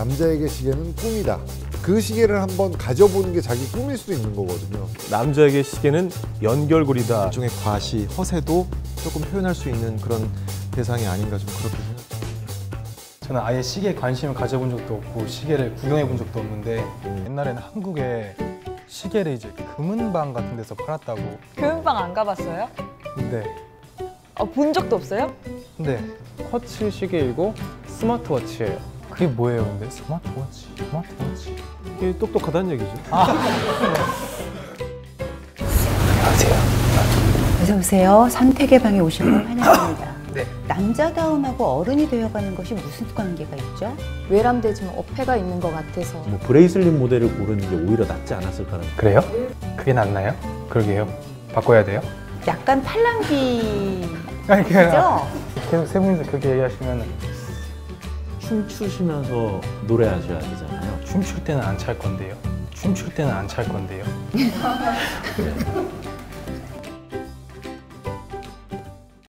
남자에게 시계는 꿈이다. 그 시계를 한번 가져보는 게 자기 꿈일 수도 있는 거거든요. 남자에게 시계는 연결고리다. 일종의 과시, 허세도 조금 표현할 수 있는 그런 대상이 아닌가 좀 그렇게 생각합니다. 저는 아예 시계에 관심을 가져본 적도 없고 시계를 구경해 본 적도 없는데 옛날에는 한국에 시계를 이제 금은방 같은 데서 팔았다고 교육방 안 가봤어요? 근데 아, 본 적도 없어요? 근데 쿼츠 시계이고 스마트워치예요. 그게 뭐예요 근데 스마트워치 스마트워치 이게 똑똑하다는 얘기죠. 어서 오세요. 선택의 방에 오신 걸 환영합니다. 네. 남자다움하고 어른이 되어가는 것이 무슨 관계가 있죠? 외람되지만 어폐가 있는 것 같아서 뭐 브레이슬릿 모델을 고르는 게 오히려 낫지 않았을까라는 그래요? 그게 낫나요? 그러게요 바꿔야 돼요? 약간 팔랑귀죠? 아니 그냥 계속 세 분이서 그렇게 얘기하시면 춤추시면서 노래하셔야 되잖아요. 춤출 때는 안 찰 건데요. 춤출 때는 안 찰 건데요